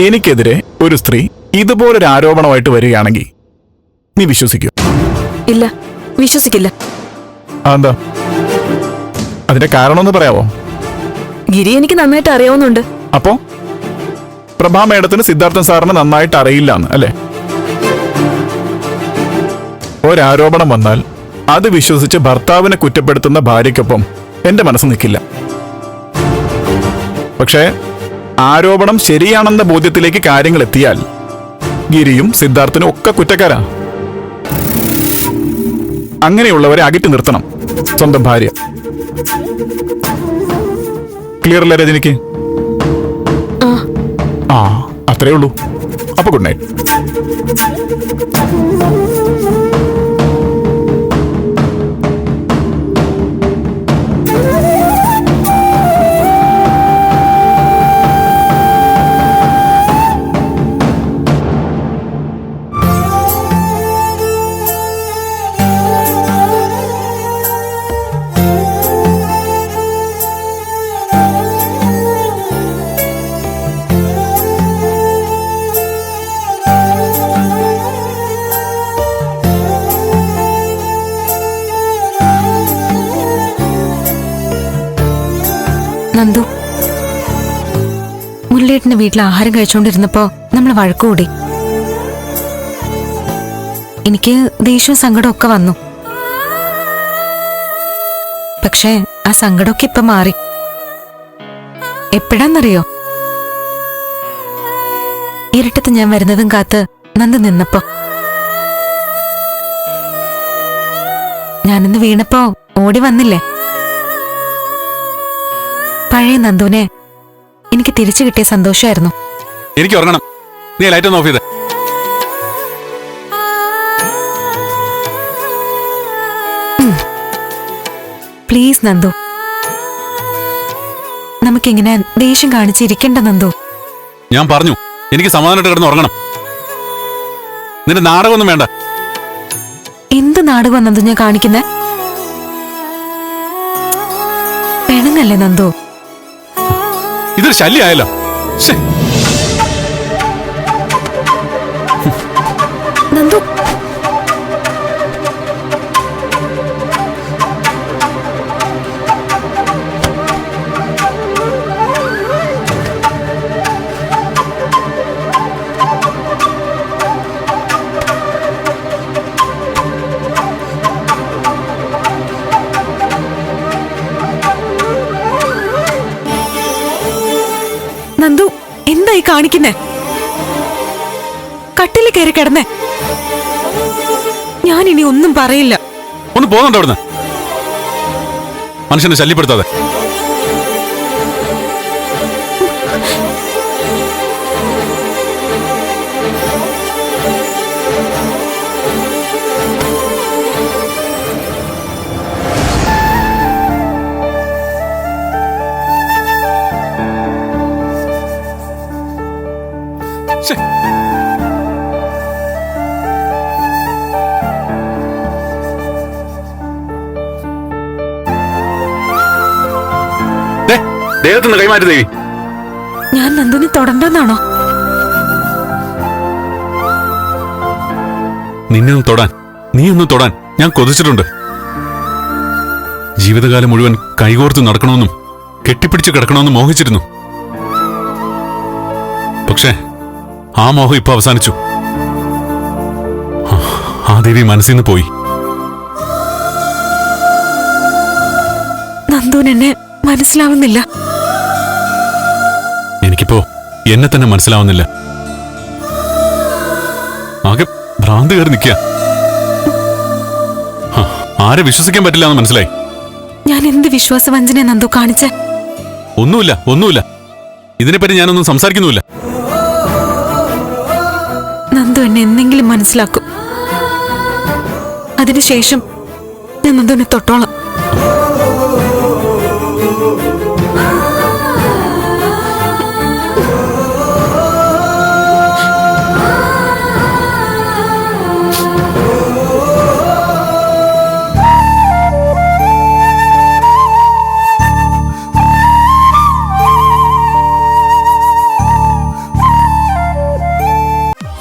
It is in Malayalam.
എനിക്കെതിരെ ഒരു സ്ത്രീ ഇതുപോലൊരു ആരോപണമായിട്ട് വരികയാണെങ്കിൽ നീ വിശ്വസിക്കൂ? ഇല്ല വിശ്വസിക്കില്ല. എന്താ അതിന്റെ കാരണമെന്ന് പറയാവോ? ഗിരി എനിക്ക് നന്നായിട്ട് അറിയാവുന്നുണ്ട്. അപ്പോ? പ്രഭാ മേഡത്തിന് സിദ്ധാർത്ഥൻ സാറിന് നന്നായിട്ട് അറിയില്ല എന്ന് അല്ലേ? ഒരാരോപണം വന്നാൽ അത് വിശ്വസിച്ച് ഭർത്താവിനെ കുറ്റപ്പെടുത്തുന്ന ഭാര്യയ്ക്കൊപ്പം എന്റെ മനസ്സ് നിൽക്കില്ല. പക്ഷേ ആരോപണം ശരിയാണെന്ന ബോധ്യത്തിലേക്ക് കാര്യങ്ങൾ എത്തിയാൽ ഗിരിയും സിദ്ധാർത്ഥനും ഒക്കെ കുറ്റക്കാരാ. അങ്ങനെയുള്ളവരെ അകറ്റി നിർത്തണം സ്വന്തം ഭാര്യ. ക്ലിയർ അല്ലേ രജനിക്ക്? ആ. അത്രേ ഉള്ളൂ. അപ്പൊ ഗുഡ് നൈറ്റ് നന്ദു. മുരളിയേട്ടന്റെ വീട്ടിൽ ആഹാരം കഴിച്ചുകൊണ്ടിരുന്നപ്പോ നമ്മൾ വഴക്കുകൂടി എനിക്ക് ദേഷ്യവും സങ്കടവും ഒക്കെ വന്നു. പക്ഷേ ആ സങ്കടമൊക്കെ ഇപ്പൊ മാറി. എപ്പോഴാന്നറിയോ? ഇരുട്ടത്ത് ഞാൻ വരുന്നതും കാത്ത് നന്ദു നിന്നപ്പോ. ഞാനിന്ന് വീണപ്പോ ഓടി വന്നില്ലേ? പഴയ നന്ദുവിനെ എനിക്ക് തിരിച്ചു കിട്ടിയ സന്തോഷമായിരുന്നു. എനിക്ക് ഉറങ്ങണം. നീ ലൈറ്റ് ഒന്ന് ഓഫ് ചെയ്തേ. പ്ലീസ് നന്ദു. നമുക്കിങ്ങനെ ദേഷ്യം കാണിച്ചിരിക്കണ്ട നന്ദു. ഞാൻ പറഞ്ഞു. എനിക്ക് സമാധാനമായിട്ട് കിടന്ന് ഉറങ്ങണം. നിന്റെ നാടകമൊന്നും വേണ്ട. എന്ത് നാടകം നന്ദു ഞാൻ കാണിക്കുന്നേ? പെണങ്ങല്ലേ നന്ദു? ഇതൊരു ശല്യമായല്ലോ ശ്ശേ. എന്തായി കാണിക്കുന്നേ? കട്ടിൽ കയറി കിടന്നേ. ഞാൻ ഇനി ഒന്നും പറയില്ല. ഒന്ന് പോകുന്നുണ്ടോ അവിടുന്ന്? മനുഷ്യനെ ശല്യപ്പെടുത്താതെ. ദേഹത്തുനിന്ന് കൈമാറ്റി ദേവി ഞാൻ നന്ദിനി തൊടണ്ടെന്നാണോ? നിന്നെ ഒന്ന് തൊടാൻ. നീ ഒന്ന് തൊടാൻ. ഞാൻ കൊതിച്ചിട്ടുണ്ട്. ജീവിതകാലം മുഴുവൻ കൈകോർത്ത് നടക്കണമെന്നും കെട്ടിപ്പിടിച്ച് കിടക്കണമെന്നും മോഹിച്ചിരുന്നു. പക്ഷേ ആ മോഹം ഇപ്പൊ അവസാനിച്ചു. ആ, ദേവി മനസ്സിൽ നിന്ന് പോയി. നന്ദു എന്നെ മനസ്സിലാവുന്നില്ല. എനിക്കിപ്പോ എന്നെ തന്നെ മനസ്സിലാവുന്നില്ല. ആകെ ഭ്രാന്ത് കയറി നിൽക്കുക ആരെ വിശ്വസിക്കാൻ പറ്റില്ല എന്ന് മനസ്സിലായി. ഞാൻ എന്ത് വിശ്വാസവഞ്ചന നന്ദു കാണിച്ച? ഒന്നുമില്ല ഒന്നുമില്ല. ഇതിനെപ്പറ്റി ഞാനൊന്നും സംസാരിക്കുന്നുമില്ല. നന്ദു എന്നെ എന്തെങ്കിലും മനസ്സിലാക്കും. അതിനുശേഷം ഞാൻ നന്ദുവിനെ തൊട്ടോളാം.